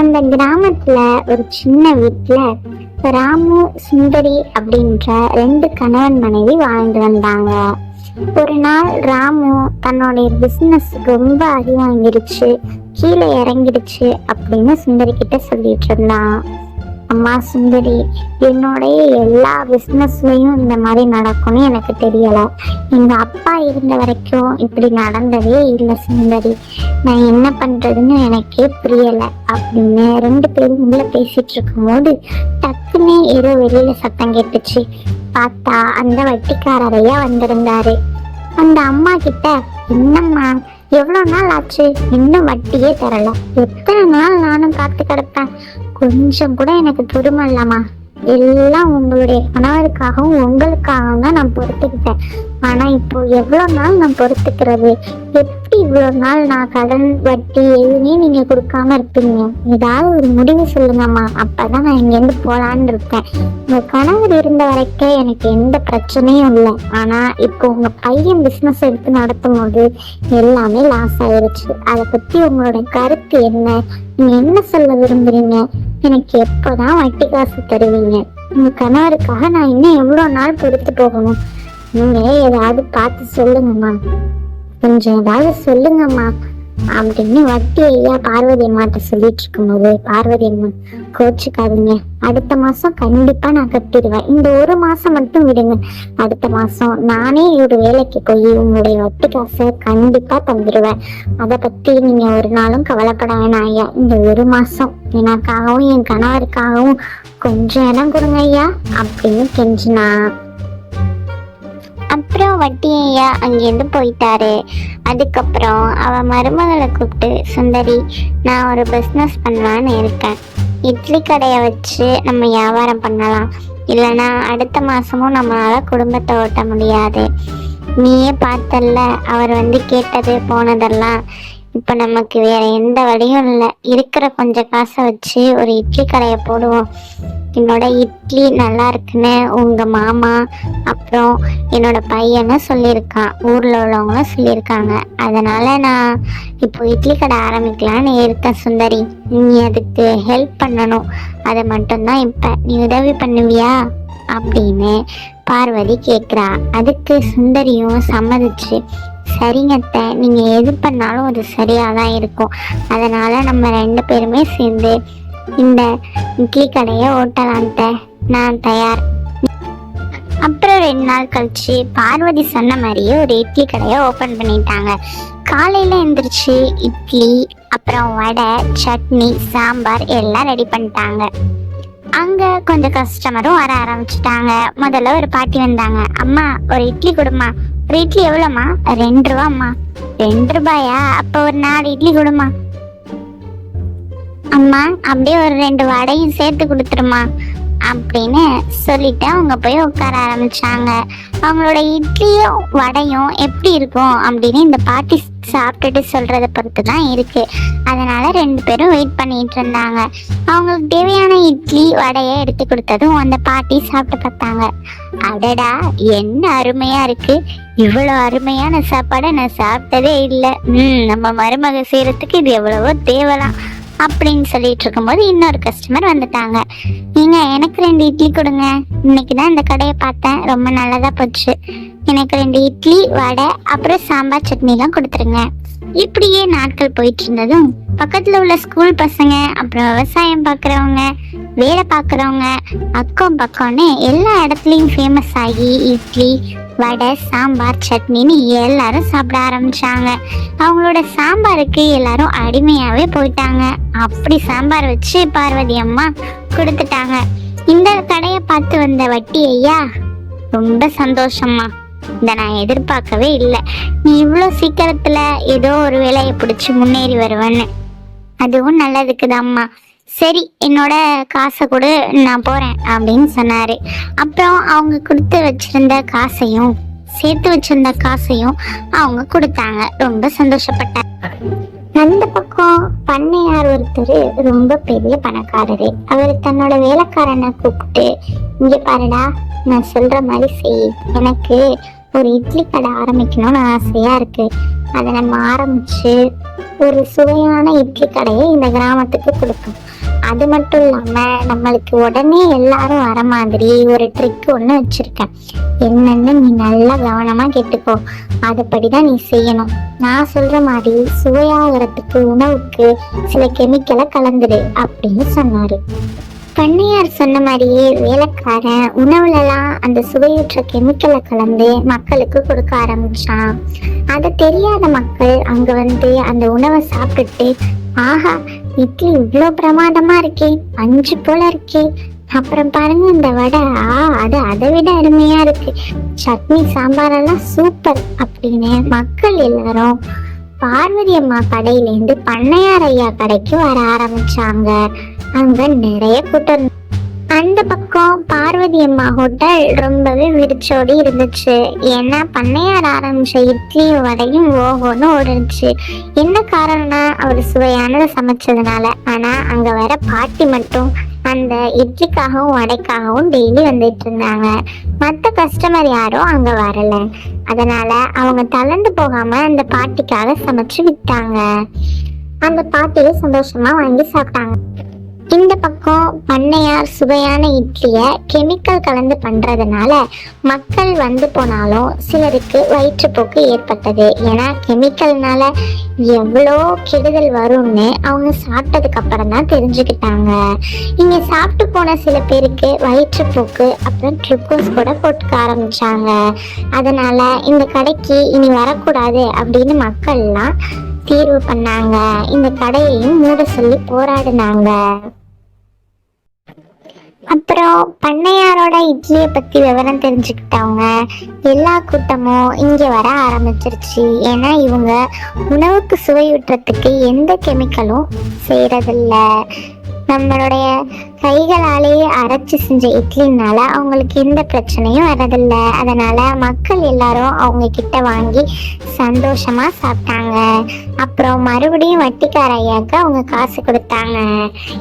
அந்த கிராமத்துல ஒரு சின்ன வீட்டுல ராமு சுந்தரி அப்படின்ற ரெண்டு கணவன் மனைவி வாழ்ந்து வந்தாங்க. ஒரு நாள் ராமு தன்னுடைய பிசினஸ் ரொம்ப அடி வாங்கிடுச்சு கீழே இறங்கிடுச்சு அப்படின்னு சுந்தரி கிட்ட சொல்லிட்டு இருந்தான். அம்மா சுந்தரி என்னுடைய எல்லா பிஸ்னஸ்லையும் இந்த மாதிரி நடக்கும்னு எனக்கு தெரியலை. எங்க அப்பா இருந்த வரைக்கும் இப்படி நடந்ததே இல்லை சுந்தரி. நான் என்ன பண்றதுன்னு எனக்கே புரியல. அப்படின்னு ரெண்டு பேரும் உள்ள பேசிட்டு இருக்கும்போது டக்குன்னு ஏதோ வெளியில சத்தம் கேட்டுச்சு. பார்த்தா அந்த வட்டிக்காரரையா வந்திருந்தாரு. அந்த அம்மா கிட்ட என்னம்மா எவ்வளவு நாள் ஆச்சு? இன்னும் வட்டியே தரல. எத்தனை நாள் நானும் காத்து கிடப்பேன்? கொஞ்சம் கூட எனக்கு துரும இல்லம்மா எல்லாம் உங்களுடைய கணவருக்காகவும் உங்களுக்காகவும் தான் நான் பொறுத்துக்கிட்டேன். ஆனா இப்போ எவ்வளவு நாள் நான் பொறுத்துக்கிறது? எப்படி இவ்வளவு நாள் நான் கடன் வட்டி எதுவுமே நீங்க கொடுக்காம இருப்பீங்க? ஏதாவது ஒரு முடிவு சொல்லுங்கம்மா. அப்பதான் நான் இங்க இருந்து போலான்னு இருக்கேன். உங்க கணவர் இருந்த வரைக்கும் எனக்கு எந்த பிரச்சனையும் இல்லை. ஆனா இப்போ உங்க பையன் பிசினஸ் எடுத்து நடத்தும் போது எல்லாமே லாஸ் ஆயிருச்சு. அதை பத்தி உங்களோட கருத்து என்ன? நீங்க என்ன சொல்ல விரும்புறீங்க? எனக்கு எப்போதான் வட்டி காசு தருவீங்க? உங்க கணவருக்காக நான் இன்னும் எவ்வளவு நாள் பொறுத்து போகணும்? நீங்க ஏதாவது பார்த்து சொல்லுங்கம்மா. கொஞ்சம் ஏதாவது சொல்லுங்கம்மா. அப்படின்னு வட்டி ஐயா பார்வதி அம்மாட்ட சொல்லிட்டு இருக்கும்போது பார்வதி அம்மா கோச்சுக்காதீங்க. அடுத்த மாசம் கண்டிப்பா நான் கட்டிடுவேன். இந்த ஒரு மாசம் மட்டும் விடுங்க. அடுத்த மாசம் நானே ஒரு வேலைக்கு போய் உங்களுடைய வட்டி காசை கண்டிப்பா தந்துடுவேன் அதை பத்தி நீங்க ஒரு நாளும் கவலைப்பட வேணாம் ஐயா. இந்த ஒரு மாசம் எனக்காகவும் என் கணவருக்காகவும் கொஞ்சம் இடம் கொடுங்க ஐயா. அப்படின்னு கெஞ்சினா அதுக்கப்புறம் வட்டி ஐயா அங்கேருந்து போயிட்டாரு. அதுக்கப்புறம் அவள் மருமகளை கூப்பிட்டு சுந்தரி நான் ஒரு பிஸ்னஸ் பண்ணலான்னு இருக்கேன். இட்லி கடையை வச்சு நம்ம வியாபாரம் பண்ணலாம். இல்லைன்னா அடுத்த மாசமும் நம்மளால குடும்பத்தை ஓட்ட முடியாது. நீயே பார்த்தல்ல அவர் வந்து கேட்டது போனதெல்லாம் இப்போ நமக்கு வேற எந்த வழியும் இல்லை. இருக்கிற கொஞ்சம் காசை வச்சு ஒரு இட்லி கடையை போடுவோம். என்னோட இட்லி நல்லா இருக்குன்னு உங்க மாமா அப்புறம் என்னோட பையனும் சொல்லியிருக்கான். ஊர்ல உள்ளவங்களும் சொல்லியிருக்காங்க. அதனால நான் இப்போ இட்லி கடை ஆரம்பிக்கலான்னு இருக்கேன் சுந்தரி. நீ அதுக்கு ஹெல்ப் பண்ணணும். அதை மட்டும்தான் இப்போ. நீ உதவி பண்ணுவியா? அப்படின்னு பார்வதி கேட்குறா அதுக்கு சுந்தரியும் சம்மதிச்சு சரிங்க அத்தை. நீங்க எது பண்ணாலும் அது சரியா தான் இருக்கும். அதனால நம்ம ரெண்டு பேருமே சேர்ந்து இந்த இட்லி கடையை ஓட்டலாம் நான் தயார். அப்புறம் ரெண்டு நாள் கழிச்சு பார்வதி சொன்ன மாதிரியே ஒரு இட்லி கடையை ஓப்பன் பண்ணிட்டாங்க. காலையில எந்திரிச்சு இட்லி அப்புறம் வடை சட்னி சாம்பார் எல்லாம் ரெடி பண்ணிட்டாங்க. அங்க கொஞ்சம் கஸ்டமரும் வர ஆரம்பிச்சிட்டாங்க. முதல்ல ஒரு பாட்டி வந்தாங்க. அம்மா ஒரு இட்லி கொடுமா ஒரு இட்லி எவ்வளோம்மா? ரெண்டு ரூபாம்மா. ரெண்டு ரூபாயா? அப்போ ஒரு நாலு இட்லி கொடுமா அம்மா அப்படியே ஒரு ரெண்டு வடையும் சேர்த்து கொடுத்துருமா அப்படின்னு சொல்லிட்டு அவங்க போய் உட்கார ஆரம்பிச்சாங்க. அவங்களோட இட்லியும் வடையும் எப்படி இருக்கும் அப்படின்னு இந்த பாட்டி சாப்பிட்டுட்டு சொல்றத பொறுத்து தான் இருக்கு. அதனால ரெண்டு பேரும் வெயிட் பண்ணிட்டு இருந்தாங்க. அவங்களுக்கு தேவையான இட்லி வடையை எடுத்து கொடுத்ததும் அந்த பாட்டி சாப்பிட்டு பார்த்தாங்க. அடடா என்ன அருமையா இருக்கு. இவ்வளோ அருமையான சாப்பாடை நான் சாப்பிட்டதே இல்லை. ம் நம்ம மருமக செய்யறதுக்கு இது எவ்வளவோ தேவலாம். அப்படின்னு சொல்லிட்டு இருக்கும்போது இன்னொரு கஸ்டமர் வந்துட்டாங்க. நீங்க எனக்கு ரெண்டு இட்லி கொடுங்க. இன்னைக்கு தான் இந்த கடையை பார்த்தேன். ரொம்ப நல்லதா போச்சு. எனக்கு ரெண்டு இட்லி வடை அப்புறம் சாம்பார் சட்னிலாம் கொடுத்துருங்க. இப்படியே நாட்கள் போயிட்டு இருந்ததும் பக்கத்துல உள்ள ஸ்கூல் பசங்க அப்புறம் விவசாயம் பார்க்குறவங்க வேலை பார்க்குறவங்க அக்கம் பக்கம்னு எல்லா இடத்துலையும் ஃபேமஸ் ஆகி இட்லி வடை சாம்பார் சட்னின்னு எல்லாரும் சாப்பிட ஆரம்பிச்சாங்க. அவங்களோட சாம்பாருக்கு எல்லாரும் அடிமையாவே போயிட்டாங்க. அப்படி சாம்பார் வச்சு பார்வதி அம்மா கொடுத்துட்டாங்க. இந்த கடையை பார்த்து வந்த வட்டி ஐயா ரொம்ப சந்தோஷமா இதை நான் எதிர்பார்க்கவே இல்லை. நீ இவ்வளோ சீக்கிரத்துல ஏதோ ஒரு வேலையை பிடிச்சி முன்னேறி வருவேன்னு. அதுவும் நல்லதுக்குதாம்மா. சரி என்னோட காசை கொடு நான் போறேன் அப்படின்னு சொன்னாரு. அப்புறம் அவங்க கொடுத்து வச்சிருந்த காசையும் சேர்த்து வச்சிருந்த காசையும் அவங்க கொடுத்தாங்க. ரொம்ப சந்தோஷப்பட்டாங்க. அந்த பக்கம் பண்ணையார் ஒருத்தர் ரொம்ப பெரிய பணக்காரரு. அவர் தன்னோட வேலைக்காரனை கூப்பிட்டு இங்க பாருடா நான் சொல்ற மாதிரி செய். எனக்கு ஒரு இட்லி கடை ஆரம்பிக்கணும்னு ஆசையா இருக்கு. அதை நம்ம ஆரம்பிச்சு ஒரு சுவையான இட்லி கடையை இந்த கிராமத்துக்கு கொடுக்கும் அது மட்டும் இல்லாம நம்மளுக்கு உடனே எல்லாரும் வர மாதிரி ஒரு ட்ரிக் ஒன்று வச்சிருக்கேன். என்னன்னு நீ நல்லா கவனமா கேட்டுக்கோ. அதுபடிதான் நீ செய்யணும். நான் சொல்ற மாதிரி சுவையாகிறதுக்கு உணவுக்கு சில கெமிக்கலை கலந்துடு அப்படின்னு சொன்னாரு. பண்ணையார் சொன்ன மாதிரியே வேலைக்காரன் உணவுலலாம் அந்த சுவையுற்ற கெமிக்கலை கலந்து மக்களுக்கு கொடுக்க ஆரம்பிச்சான். அது தெரியாத மக்கள் அங்க வந்து அந்த உணவை சாப்பிட்டுட்டு ஆஹா இட்லி இவ்வளோ பிரமாதமா இருக்கே பஞ்சு போல இருக்கே. அப்புறம் பாருங்க இந்த வடை. ஆ அது அதை விட அருமையா இருக்கு. சட்னி சாம்பாரெல்லாம் சூப்பர் அப்படின்னு மக்கள் எல்லாரும் பார்வதி அம்மா கடையிலேருந்து பண்ணையார் ஐயா கடைக்கு வர ஆரம்பிச்சாங்க. அங்க நிறைய கூட்டம் அந்த பக்கம் பார்வதி அம்மா ஹோட்டல் ரொம்பவே விரிச்சோடி இருந்துச்சு. ஏன்னா பண்ணையார் ஆரம்பிச்ச இட்லியும் வடையும் ஓஹோன்னு ஓடிருச்சு என்ன காரணம்னா அவர் சுவையானதை சமைச்சதுனால. ஆனா அங்க வர பாட்டி மட்டும் அந்த இட்லிக்காகவும் வடைக்காகவும் டெய்லி வந்துட்டு இருந்தாங்க. மற்ற கஸ்டமர் யாரும் அங்க வரல. அதனால அவங்க தளர்ந்து போகாம அந்த பாட்டிக்காக சமைச்சு விட்டாங்க. அந்த பாட்டியை சந்தோஷமா வாங்கி சாப்பிட்டாங்க. இந்த பக்கம் பண்ணையார் சுவையான இட்லியை கெமிக்கல் கலந்து பண்ணுறதுனால மக்கள் வந்து போனாலும் சிலருக்கு வயிற்றுப்போக்கு ஏற்பட்டது. ஏன்னா கெமிக்கல்னால எவ்வளோ கெடுதல் வரும்னு அவங்க சாப்பிட்டதுக்கு அப்புறம் தான் தெரிஞ்சுக்கிட்டாங்க. இங்கே சாப்பிட்டு போன சில பேருக்கு வயிற்றுப்போக்கு அப்புறம் ட்ரிப்கோஸ் கூட போட்டுக்க ஆரம்பிச்சாங்க. அதனால் இந்த கடைக்கு இனி வரக்கூடாது அப்படின்னு மக்கள்லாம் தீர்வு பண்ணாங்க. இந்த கடையையும் மூட சொல்லி போராடினாங்க. அப்புறம் பண்ணையாரோட இட்லியை பத்தி விவரம் தெரிஞ்சுக்கிட்டவங்க எல்லா கூட்டமும் இங்க வர ஆரம்பிச்சிருச்சு. ஏன்னா இவங்க உணவுக்கு சுவையூட்டுறதுக்கு எந்த கெமிக்கலும் செய்யறதில்ல நம்மளுடைய கைகளாலேயே அரைச்சு செஞ்ச இட்லினால அவங்களுக்கு எந்த பிரச்சனையும் வரதில்லை அதனால மக்கள் எல்லாரும் அவங்க கிட்ட வாங்கி சந்தோஷமா சாப்பிட்டாங்க. அப்புறம் மறுபடியும் வட்டிக்கார ஐயாக்கு அவங்க காசு கொடுத்தாங்க.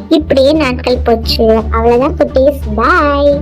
இப்படியே நாட்கள் போச்சு. அவ்வளோதான் குட்டீஸ். பாய்